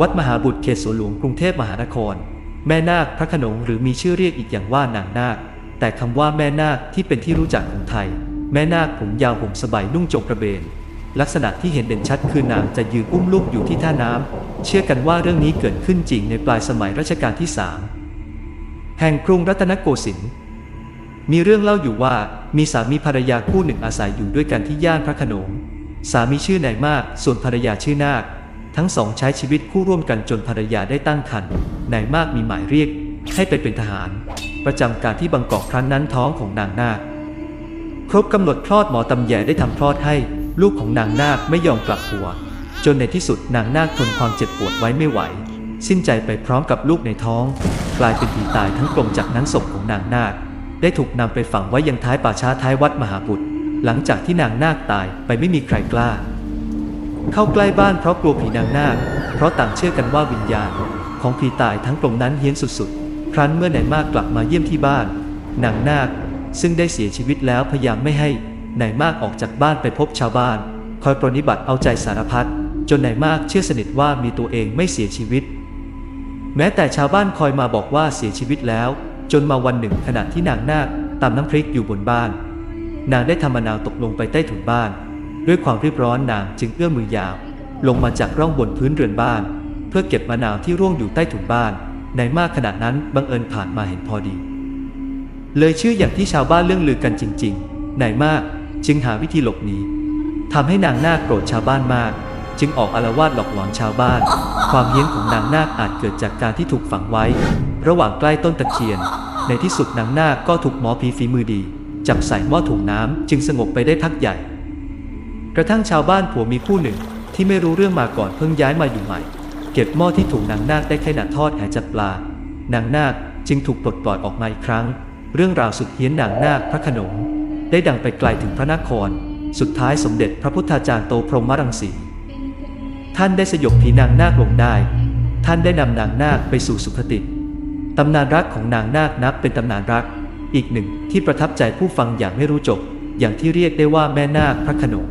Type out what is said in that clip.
วัดมหาบุตรเขตสวนหลวงกรุงเทพมหานคร แม่นาคพระขนงหรือมีชื่อเรียกอีกอย่างว่านางนาค แต่คำว่าแม่นาคที่เป็นที่รู้จักของไทย แม่นาคผมยาวห่มสบายนุ่งจงกระเบน ลักษณะที่เห็นเด่นชัดคือนางจะยืนอุ้มลูกอยู่ที่ท่าน้ำเชื่อกันว่าเรื่องนี้เกิดขึ้นจริงในปลายสมัยรัชกาลที่สามแห่งกรุงรัตนโกสินทร์มีเรื่องเล่าอยู่ว่ามีสามีภรรยาคู่หนึ่งอาศัยอยู่ด้วยกันที่ย่านพระขนง สามีชื่อนายมาก ส่วนภรรยาชื่อนาค ทั้งสองใช้ชีวิตคู่ร่วมกันจนภรรยาได้ตั้งครรภ์นายมากมีหมายเรียกให้ไปเป็นทหาร ประจำการที่บางกอกครั้งนั้นท้องของนางนาคครบกำหนดคลอดหมอตำแยได้ทำคลอดให้ ลูกของนางนาคไม่ยอมกลับหัว จนในที่สุดนางนาคทนความเจ็บปวดไว้ไม่ไหว สิ้นใจไปพร้อมกับลูกในท้อง กลายเป็นผีตายทั้งกลมจากนั้นศพของนางนาค ได้ถูกนำไปฝังไว้ยังท้ายป่าช้าท้ายวัดมหาบุตร หลังจากที่นางนาคตายไปไม่มีใครกล้า เข้าใกล้บ้านเพราะกลัวผีนางนาคเพราะต่างเชื่อกันว่าวิญญาณ ของผีตายทั้งกลมนั้นเฮี้ยนสุดๆ ครั้นเมื่อนายมากกลับมาเยี่ยมที่บ้าน นางนาค ซึ่งได้เสียชีวิตแล้วพยายามไม่ให้นายมากออกจากบ้านไปพบชาวบ้าน คอยปรนนิบัติเอาใจสารพัดจนนายมากเชื่อสนิทว่ามีตัวเองไม่เสียชีวิต แม้แต่ชาวบ้านคอยมาบอกว่าเสียชีวิตแล้ว จนมาวันหนึ่งขณะที่นางนาคตำน้ำพริกอยู่บนบ้าน นางได้ทำมะนาวตกลงไปใต้ถุนบ้าน ด้วยความรีบร้อนนางจึงเอื้อมมือยาว ลงมาจากร่องบนพื้นเรือนบ้าน เพื่อเก็บมะนาวที่ร่วงอยู่ใต้ถุนบ้าน ในมากขณะนั้นบังเอิญผ่านมาเห็นพอดี เลยชื่ออย่างที่ชาวบ้านเรื่องลือกันจริงๆนายมากจึงหาวิธีหลบหนีทำให้นางนาคโกรธชาวบ้านมาก จึงออกอาละวาดหลอกหลอนชาวบ้าน ความเฮี้ยนของนางนาคอาจเกิดจากการที่ถูกฝังไว้ ระหว่างใกล้ต้นตะเคียน ในที่สุดนางนาคก็ถูกหมอผีฝีมือดี จับใส่หม้อถุงน้ำจึงสงบไปได้พักใหญ่ กระทั่งชาวบ้านผัวมีคู่หนึ่ง ที่ไม่รู้เรื่องมาก่อนเพิ่งย้ายมาอยู่ใหม่ เก็บหม้อที่ถูกนางนาคได้แค่หนาทอดแหจับปลานางนาคจึงถูกปลดปล่อยออกมาอีกครั้ง เรื่องราวสุดเฮี้ยนนางนาคพระขนงได้ดังไปไกลถึงพระนคร สุดท้ายสมเด็จพระพุทธาจารย์โตพรหมรังสีท่านได้สยบผีนางนาคลงได้ ท่านได้นำนางนาคไปสู่สุคติตำนานรักของนางนาคนับเป็นตำนานรัก อีกหนึ่งที่ประทับใจผู้ฟังอย่างไม่รู้จบ อย่างที่เรียกได้ว่าแม่นาคพระขนง